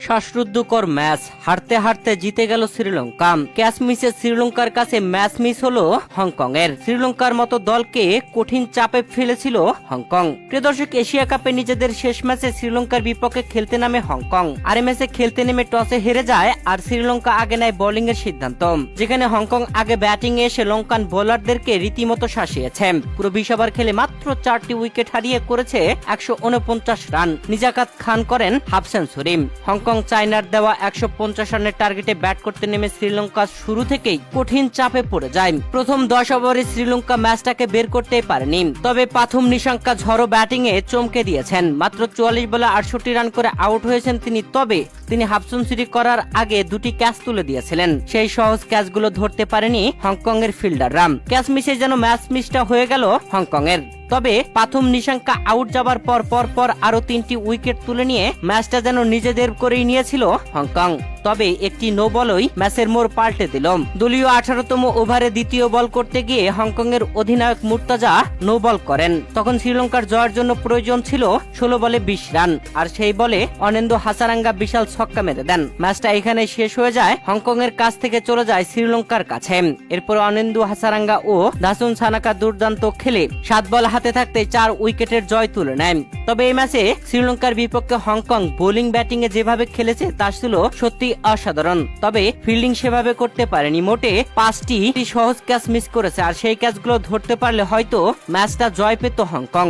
শ্বাসরুদ্ধকর ম্যাচ। হারতে হারতে জিতে গেল শ্রীলঙ্কা। ক্যাচ মিসে শ্রীলঙ্কার কাছে ম্যাচ মিস হলো হংকং এর শ্রীলঙ্কার মতো দলকে কঠিন চাপে ফেলেছিল হংকং। প্রিয় দর্শক, এশিয়া কাপে নিজেদের শেষ ম্যাচে শ্রীলঙ্কার বিপক্ষে খেলতে নামে হংকং। আর ম্যাচে খেলতে নেমে টসে হেরে যায় আর শ্রীলঙ্কা আগে নেয় বোলিং এর সিদ্ধান্ত। যেখানে হংকং আগে ব্যাটিং এসে লঙ্কান বোলারদেরকে রীতিমতো শাসিয়েছে। পুরো বিশ ওভার খেলে মাত্র চারটি উইকেট হারিয়ে করেছে একশো উনপঞ্চাশ রান। নিজাকাত খান করেন হাফ সেঞ্চুরি। হংকং চায়নার দেওয়া একশো পঞ্চাশ রানের টার্গেটে ব্যাট করতে নেমে শ্রীলঙ্কা শুরু থেকেই কঠিন চাপে পড়ে যায়। প্রথম দশ ওভারে শ্রীলঙ্কা ম্যাচটাকে বের করতে পারেনি, তবে প্রথম নিশাঙ্কা ঝড়ো ব্যাটিং এ চমকে দিয়েছেন। মাত্র চুয়াল্লিশ বলে আটষট্টি রান করে আউট হয়েছেন তিনি, তবে তিনি হাফ সেঞ্চুরি করার আগে দুটি ক্যাচ তুলে দিয়েছিলেন। সেই সহজ ক্যাচগুলো ধরতে পারেনি হংকং এর ফিল্ডাররা। ক্যাচ মিসে যেন ম্যাচ মিসটা হয়ে গেল হংকং এর তবে প্রথম নিশাঙ্কা আউট যাবার পর পর পর আরও তিনটি উইকেট তুলে নিয়ে ম্যাচটা যেন নিজেদের করেই নিয়েছিল হংকং। তবে একটি নো বলই ম্যাচের মোড় পাল্টে দিল। দলীয় আঠারোতম ওভারে দ্বিতীয় বল করতে গিয়ে হংকং এর অধিনায়ক মুর্তাজা নো বল করেন। তখন শ্রীলঙ্কার জয়ের জন্য প্রয়োজন ছিল ষোলো বলে বিশ রান, আর সেই বলে অনেন্দু হাসারাঙ্গা বিশাল ছক্কা মেরে দেন। ম্যাচটা এখানে শেষ হয়ে যায় হংকং এর কাছ থেকে চলে যায় শ্রীলঙ্কার কাছে। এরপর অনেন্দু হাসারাঙ্গা ও দাসুন সানাকা দুর্দান্ত খেলে সাত বল হাতে থাকতে চার উইকেটের জয় তুলে নেয়। তবে এই ম্যাচে শ্রীলঙ্কার বিপক্ষে হংকং বোলিং ব্যাটিং এ যেভাবে খেলেছে, তা ছিল সত্যি অসাধারণ। তবে ফিল্ডিং সেভাবে করতে পারেনি। মোটে পাঁচটি সহজ ক্যাচ মিস করেছে। আর সেই ক্যাচগুলো ধরতে পারলে হয়তো ম্যাচটা জয় পেত হংকং।